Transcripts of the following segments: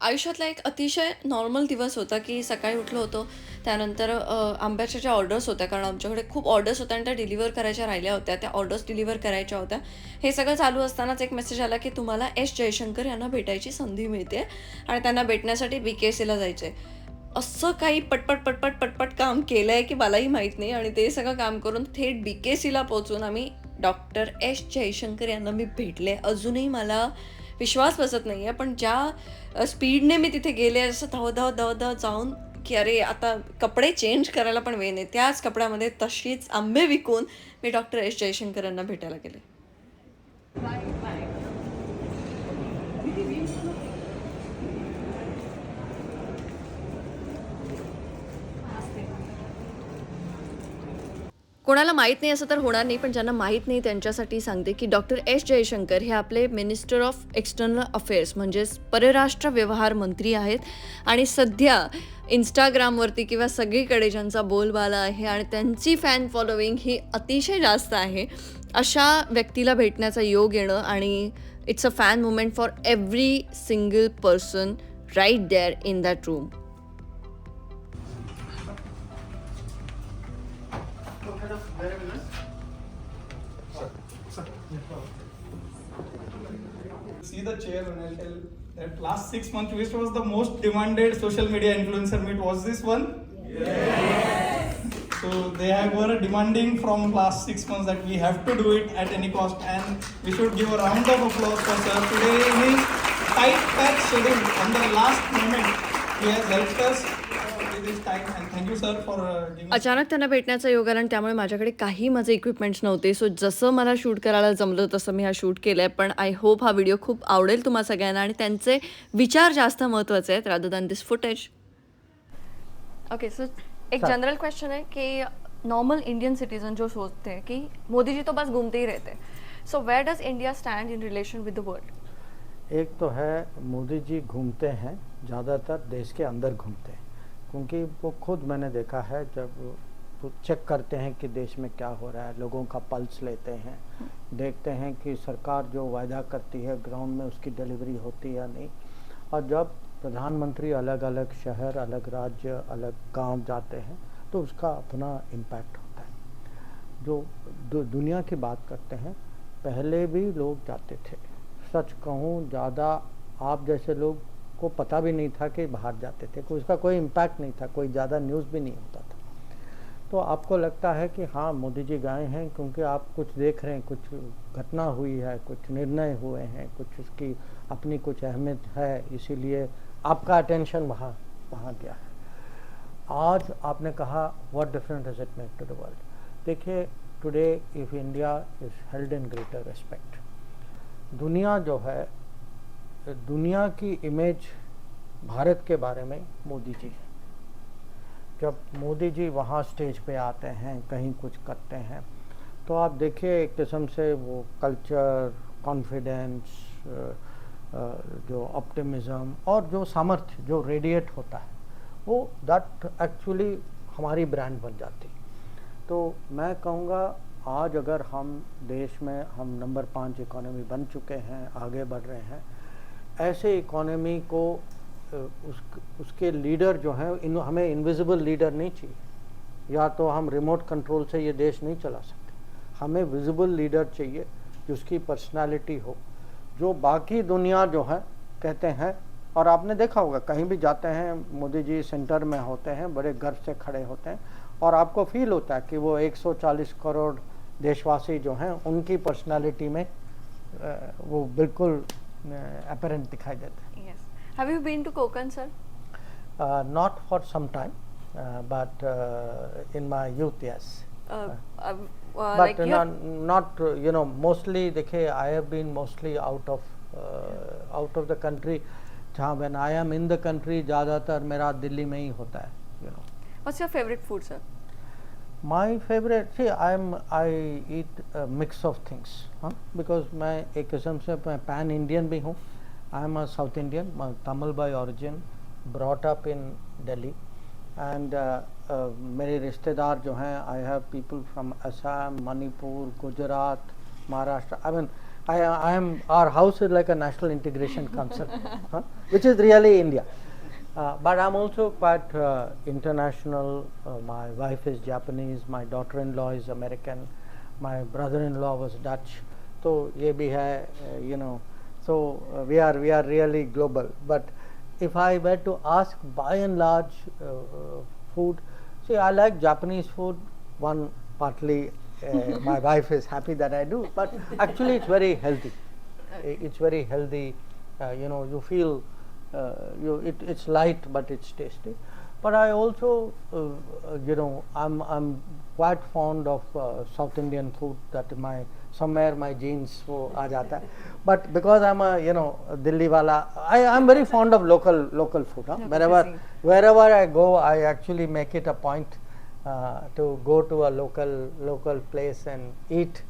आयुष्यातला एक अतिशय नॉर्मल दिवस होता की सकाळी उठलो होतो त्यानंतर आंब्याच्या ज्या ऑर्डर्स होत्या कारण आमच्याकडे खूप ऑर्डर्स होत्या आणि त्या डिलिव्हर करायच्या राहिल्या होत्या त्या ऑर्डर्स डिलिव्हर करायच्या होत्या. हे सगळं चालू असतानाच एक मेसेज आला की तुम्हाला एस जयशंकर यांना भेटायची संधी मिळते आणि त्यांना भेटण्यासाठी बी के सीला जायचं आहे असं काही पटपट पटपट पटपट काम केलं आहे की मलाही माहीत नाही आणि ते सगळं काम करून थेट बी के सीला पोचून आम्ही डॉक्टर एस जयशंकर यांना मी भेटले. अजूनही मला विश्वास बसत नाही आहे पण ज्या स्पीडने मी तिथे गेले असं धाव धाव धाव धाव जाऊन की अरे आता कपडे चेंज करायला पण वेळ नाही. त्याच कपड्यामध्ये तशीच आंबे विकून मी डॉक्टर एस जयशंकर यांना भेटायला गेले. कोणाला माहीत नाही असं तर होणार नाही पण ज्यांना माहीत नाही त्यांच्यासाठी सांगते की डॉक्टर एस जयशंकर हे आपले मिनिस्टर ऑफ एक्सटर्नल अफेअर्स म्हणजेच परराष्ट्र व्यवहार मंत्री आहेत. आणि सध्या इंस्टाग्रामवरती किंवा सगळीकडे ज्यांचा बोलबाला आहे आणि त्यांची फॅन फॉलोविंग ही अतिशय जास्त आहे अशा व्यक्तीला भेटण्याचा योग येणं आणि it's a fan moment for every single person right there in that room see the chair and I'll tell that last six months which was the most demanded social media influencer meet was this one? Yes. So they were demanding from last six months that we have to do it at any cost and we should give a round of applause for sir today in his tight packed schedule on the last moment he has helped us with his time for uh, giving अचानक त्यांना भेटण्याचा योग आला आणि त्यामुळे माझ्याकडे काही माझे इक्विपमेंट्स नव्हते. सो जसं मला शूट करायला जमलं तसं मी हा शूट केलं आहे पण आय होप हा व्हिडिओ खूप आवडेल तुम्हा सगळ्यांना आणि त्यांचे विचार जास्त महत्त्वाचे आहेत rather than this footage okay so एक जनरल क्वेश्चन है कि नॉर्मल इंडियन सिटीजन जो सोचते हैं कि मोदी जी तो बस घूमते ही रहते. हैं so where does India stand in relation with the world एक तो है मोदी जी घूमते हैं ज़्यादातर देश के अंदर घूमते हैं। क्योंकि वो खुद मैंने देखा है जब चेक करते हैं कि देश में क्या हो रहा है लोगों का पल्स लेते हैं देखते हैं कि सरकार जो वायदा करती है ग्राउंड में उसकी डिलीवरी होती है या नहीं। और जब प्रधानमंत्री अलग अलग शहर अलग राज्य अलग गाँव जाते हैं तो उसका अपना इम्पैक्ट होता है। जो दु, दुनिया की बात करते हैं पहले भी लोग जाते थे। सच कहूँ ज़्यादा आप जैसे लोग को पता भी नहीं था कि बाहर जाते थे, कोई उसका कोई इम्पैक्ट नहीं था, कोई ज़्यादा न्यूज़ भी नहीं होता था। तो आपको लगता है कि हाँ मोदी जी गए हैं क्योंकि आप कुछ देख रहे हैं, कुछ घटना हुई है, कुछ निर्णय हुए हैं, कुछ उसकी अपनी कुछ अहमियत है, इसीलिए आपका अटेंशन वहाँ वहाँ गया है। आज आपने कहा what different does it make to the world देखिए today if India is held in greater respect दुनिया जो है दुनिया की इमेज भारत के बारे में मोदी जी। है जब मोदी जी वहाँ स्टेज पे आते हैं, कहीं कुछ करते हैं तो आप देखिए एक किस्म से वो कल्चर कॉन्फिडेंस जो ऑप्टिमिज्म और जो सामर्थ्य, जो रेडिएट होता है, वो दैट एक्चुअली हमारी ब्रांड बन जाती। तो मैं कहूँगा, आज अगर हम देश में हम नंबर पाँच इकोनॉमी बन चुके हैं, आगे बढ़ रहे हैं ऐसे इकोनॉमी को उस, उसके लीडर जो हैं, इन, हमें इनविजिबल लीडर नहीं चाहिए। या तो हम रिमोट कंट्रोल से ये देश नहीं चला सकते। हमें विजिबल लीडर चाहिए, जिसकी पर्सनालिटी हो। जो बाकी दुनिया जो है, कहते हैं, और आपने देखा होगा, कहीं भी जाते हैं, मोदी जी सेंटर में होते हैं, बड़े गर्व से खड़े होते हैं, और आपको फील होता है कि वो 140 करोड़ देशवासी जो हैं, उनकी पर्सनालिटी में वो बिल्कुल अपेरेंट दिखाई देते हैं yes have you been to Konkan sir Uh, not for some time, uh, but uh, in my youth, yes. but like uh, not, not uh, you know mostly देखिए I have been mostly out of uh, out of the country जहाँ when I am in the country ज़्यादातर मेरा दिल्ली में ही होता है you know. What's your favourite food sir my favourite see I am I eat mix of things हाँ because मैं एक किस्म से मैं पैन इंडियन भी हूँ I am a South Indian Tamil by origin brought up in Delhi and मेरे रिश्तेदार जो हैं I have people from Assam Manipur Gujarat Maharashtra I mean I I am, our house is like a national integration concern, huh? which is really Uh, but I'm also quite uh, international. Uh, my wife is Japanese, my daughter-in-law is American, my brother-in-law was Dutch. So ye uh, you know. So uh, we are we are really global. But if I were to ask, by and large, uh, food. See, I like Japanese food. One partly, my wife is happy that I do. But actually, it's very healthy. It's very healthy. you know, you feel you it, it's light but it's tasty. But I also, uh, uh, you know, I'm I'm quite fond of uh, South Indian food. That my somewhere my genes वो आ जाता है. But because I'm a you know a Delhi wala, I I'm very fond of local local food. Huh? Local Wherever cuisine. wherever I go, I actually make it a point uh, to go to a local local place and eat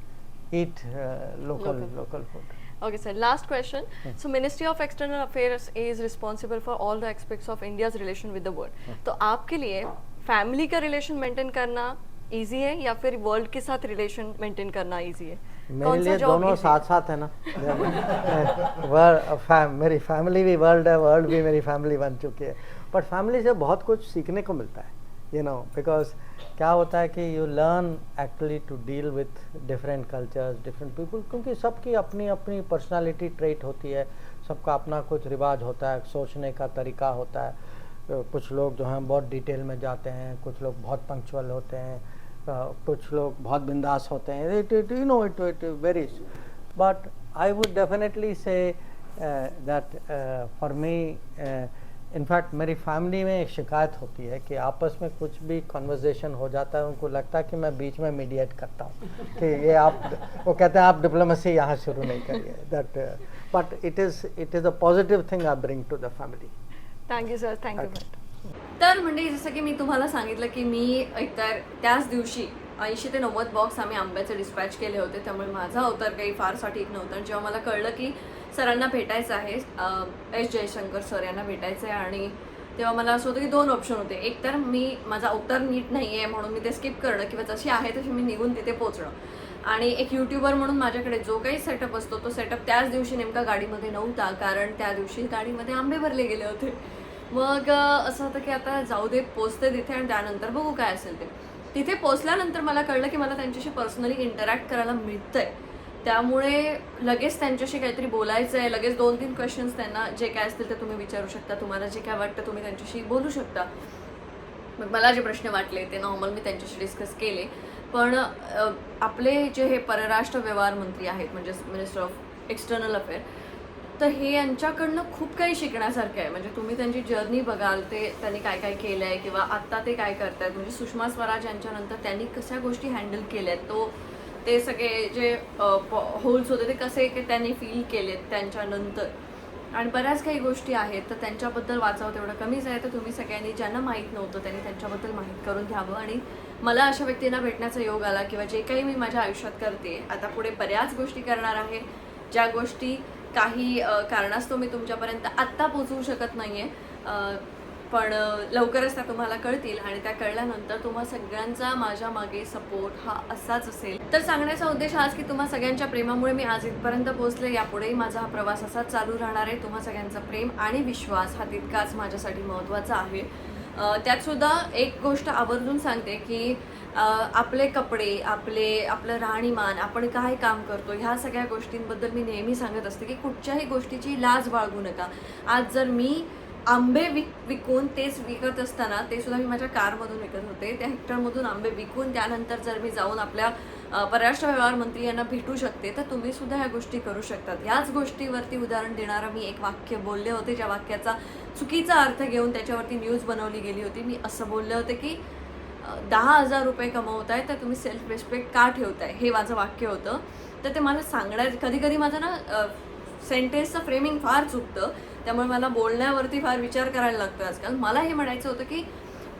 eat uh, local Local. local food. Okay, sir. Last question. So, Ministry of External Affairs is responsible for all the aspects of India's relation with the world. तो आपके लिए family का relation maintain करना easy है या फिर world के साथ relation maintain करना इजी है? मेरे लिए दोनों साथ साथ है ना? वर्ल्ड फैम, मेरी फैमिली भी वर्ल्ड है वर्ल्ड भी मेरी फैमिली बन चुकी है। बट फैमिली से बहुत कुछ सीखने को मिलता है। यू नो बिकॉज़ क्या होता है कि you learn actually to deal with different cultures different people क्योंकि सबकी अपनी अपनी पर्सनालिटी ट्रेट होती है सबका अपना कुछ रिवाज होता है सोचने का तरीका होता है। कुछ लोग जो हैं बहुत डिटेल में जाते हैं कुछ लोग बहुत पंक्चुअल होते हैं कुछ लोग बहुत बिंदास होते हैं। It it you know it it varies but I would definitely say uh, that uh, fact, मेरी फैमिली में एक शिकायत होती है कि आपस में कुछ भी कन्वर्जेशन हो जाता है उनको लगता है कि मैं बीच में मीडिएट करता हूँ कि ये आप वो कहते हैं आप डिप्लोमेसी यहाँ शुरू नहीं करिए that but it is it is a positive thing I bring to the family thank you sir thank you. तर म्हणजे जसं की मी तुम्हाला सांगितलं की मी एकतर त्याच दिवशी ऐंशी ते नव्वद बॉक्स आम्ही आंब्याचे डिस्पॅच केले होते त्यामुळे माझा अवतार काही फारसा ठीक नव्हता. आणि जेव्हा मला कळलं की सरांना भेटायचं आहे. एस जयशंकर सर यांना भेटायचं आहे आणि तेव्हा मला असं होतं की दोन ऑप्शन होते. एक तर मी माझा अवतार नीट नाही आहे म्हणून मी ते स्किप करणं किंवा जशी आहे तशी मी निघून तिथे पोचणं आणि एक युट्यूबर म्हणून माझ्याकडे जो काही सेटअप असतो तो सेटअप त्याच दिवशी नेमका गाडीमध्ये नव्हता कारण त्या दिवशी गाडीमध्ये आंबे भरले गेले होते. मग असं होतं की आता जाऊ दे पोचते तिथे आणि त्यानंतर बघू काय असेल ते. तिथे पोचल्यानंतर मला कळलं की मला त्यांच्याशी पर्सनली इंटरॅक्ट करायला मिळतंय. त्यामुळे लगेच त्यांच्याशी काहीतरी बोलायचं आहे लगेच दोन तीन क्वेश्चन्स त्यांना जे काय असतील ते तुम्ही विचारू शकता तुम्हाला जे काय वाटतं तुम्ही त्यांच्याशी बोलू शकता. मग मला जे प्रश्न वाटले ते नॉर्मल मी त्यांच्याशी डिस्कस केले. पण आपले जे हे परराष्ट्र व्यवहार मंत्री आहेत म्हणजे मिनिस्टर ऑफ एक्सटर्नल अफेअर तर हे यांच्याकडनं खूप काही शिकण्यासारखं आहे. म्हणजे तुम्ही त्यांची जर्नी बघाल ते त्यांनी काय काय केलं आहे किंवा आत्ता ते काय करतायत. म्हणजे सुषमा स्वराज यांच्यानंतर त्यांनी कशा गोष्टी हँडल केल्यात? तो ते सगळे जे होल्स होते ते कसे की त्यांनी फील केलेत त्यांच्यानंतर. आणि बऱ्याच काही गोष्टी आहेत तर त्यांच्याबद्दल वाचावं तेवढं कमीच आहे. तर तुम्ही सगळ्यांनी ज्यांना माहीत नव्हतं त्यांनी त्यांच्याबद्दल माहीत करून घ्यावं. आणि मला अशा व्यक्तींना भेटण्याचा योग आला किंवा जे काही मी माझ्या आयुष्यात करते आता पुढे बऱ्याच गोष्टी करणार आहे. ज्या गोष्टी काही कारणास्तव मी तुमच्यापर्यंत आत्ता पोचवू शकत नाही आहे पण लवकरच त्या तुम्हाला कळतील आणि त्या कळल्यानंतर तुम्हा सगळ्यांचा माझ्या मागे सपोर्ट हा असाच असेल. तर सांगण्याचा उद्देश आज की तुम्हा सगळ्यांच्या प्रेमामुळे मी आज इथपर्यंत पोहोचले. यापुढेही माझा हा प्रवास असाच चालू राहणार आहे. तुम्हा सगळ्यांचा प्रेम आणि विश्वास हा तितकाच माझ्यासाठी महत्त्वाचा आहे. त्यातसुद्धा एक गोष्ट आवर्जून सांगते की आपले कपडे आपले आपलं राहणीमान आपण काय काम करतो ह्या सगळ्या गोष्टींबद्दल मी नेहमी सांगत असते की कुठच्याही गोष्टीची लाज बाळगू नका. आज जर मी आंबे विक विकून तेच विकत असताना ते सुद्धा मी माझ्या कारमधून विकत होते. त्या हेक्टरमधून आंबे विकून त्यानंतर जर मी जाऊन आपल्या परराष्ट्र व्यवहार मंत्री यांना भेटू शकते तर तुम्ही सुद्धा ह्या गोष्टी करू शकतात. याच गोष्टीवरती उदाहरण देणारं मी एक वाक्य बोलले होते ज्या वाक्याचा चुकीचा अर्थ घेऊन त्याच्यावरती न्यूज बनवली गेली होती. मी असं बोलले होते की दहा हजार रुपये कमवताय तर तुम्ही सेल्फ रिस्पेक्ट का ठेवताय? हे माझं वाक्य होतं. तर ते मला सांगण्यात कधी कधी माझं ना सेंटेन्सचं फ्रेमिंग फार चुकतं. त्यामुळे मला बोलण्यावरती फार विचार करायला लागतो आजकाल. मला हे म्हणायचं होतं की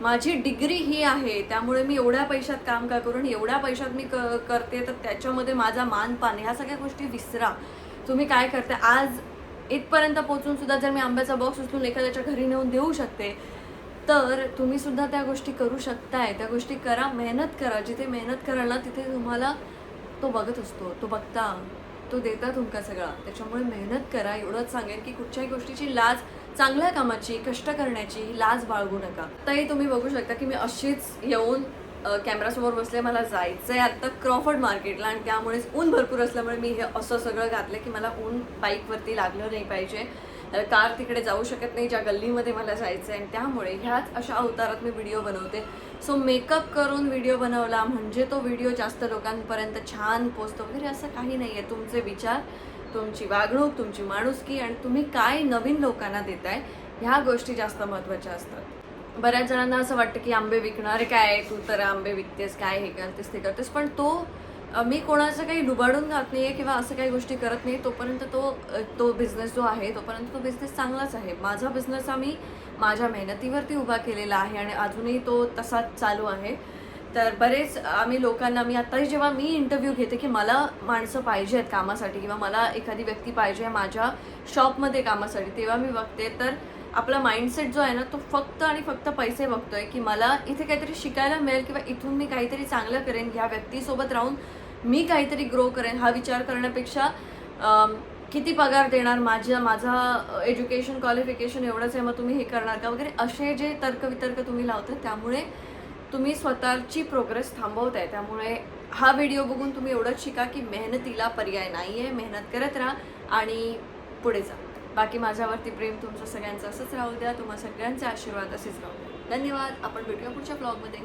माझी डिग्री ही आहे त्यामुळे मी एवढ्या पैशात काम का करून एवढ्या पैशात मी क करते तर त्याच्यामध्ये माझा मान पान. ह्या सगळ्या गोष्टी विसरा. तुम्ही काय करते आज इथपर्यंत पोचून सुद्धा जर मी आंब्याचा बॉक्स उचलून एखाद्याच्या घरी नेऊन देऊ शकते तर तुम्ही सुद्धा त्या गोष्टी करू शकताय. त्या गोष्टी करा मेहनत करा. जिथे मेहनत कराल ना तिथे तुम्हाला तो बघत असतो तो बघता. तो देता तुमका सगळा. त्याच्यामुळे मेहनत करा एवढंच सांगेन की कुठच्याही गोष्टीची लाज चांगल्या कामाची कष्ट करण्याची लाज बाळगू नका. आताही तुम्ही बघू शकता की मी अशीच येऊन कॅमेरासमोर बसले मला जायचं आहे आत्ता क्रॉफर्ड मार्केटला आणि त्यामुळेच ऊन भरपूर असल्यामुळे मी हे असं सगळं घातलं की मला ऊन बाईकवरती लागलं नाही पाहिजे. कार तिकडे जाऊ शकत नाही ज्या गल्लीमध्ये मला जायचं आहे आणि त्यामुळे ह्याच अशा अवतारात मी व्हिडिओ बनवते. सो मेकअप करून व्हिडिओ बनवला म्हणजे तो व्हिडिओ जास्त लोकांपर्यंत छान पोचतो वगैरे असं काही नाही आहे तुमचे विचार तुमची वागणूक तुमची माणुसकी आणि तुम्ही काय नवीन लोकांना देताय ह्या गोष्टी जास्त महत्त्वाच्या असतात. बऱ्याच जणांना असं वाटतं की आंबे विकणारे काय तू तर आंबे विकतेस काय हे करतेस ते करतेस. पण तो मी कोणाचं काही डुबाडून घात नाही आहे किंवा असं काही गोष्टी करत नाही तोपर्यंत तो तो बिझनेस जो आहे तोपर्यंत तो बिझनेस चांगलाच आहे. माझा बिझनेस हा मी माझ्या मेहनतीवरती उभा केलेला आहे आणि अजूनही तो तसाच चालू आहे. तर बरेच आम्ही लोकांना मी आत्ताही जेव्हा मी इंटरव्ह्यू घेते की मला माणसं पाहिजे आहेत कामासाठी किंवा मला एखादी व्यक्ती पाहिजे आहे माझ्या शॉपमध्ये कामासाठी तेव्हा मी बघते. तर आपला माइंडसेट जो आहे ना तो फक्त आणि फक्त पैसे बघतोय की मला इथे काहीतरी शिकायला मिळेल किंवा इथून मी काहीतरी चांगलं करेन. ह्या व्यक्तीसोबत राहून मी काहीतरी ग्रो करेन हा विचार करण्यापेक्षा किती पगार देणार माझ्या माझा एज्युकेशन क्वालिफिकेशन एवढंच आहे मग तुम्ही हे करणार का वगैरे? असे जे तर्कवितर्क तुम्ही लावता त्यामुळे तुम्ही स्वतःची प्रोग्रेस थांबवताय. त्यामुळे हा व्हिडिओ बघून तुम्ही एवढंच शिका की मेहनतीला पर्याय नाही आहे मेहनत करत राहा आणि पुढे जा. बाकी माझ्यावरती प्रेम तुमचं सगळ्यांचं असंच राहू द्या. तुम्हा सगळ्यांचे आशीर्वाद असेच राहू द्या. धन्यवाद. आपण भेटूया पुढच्या ब्लॉगमध्ये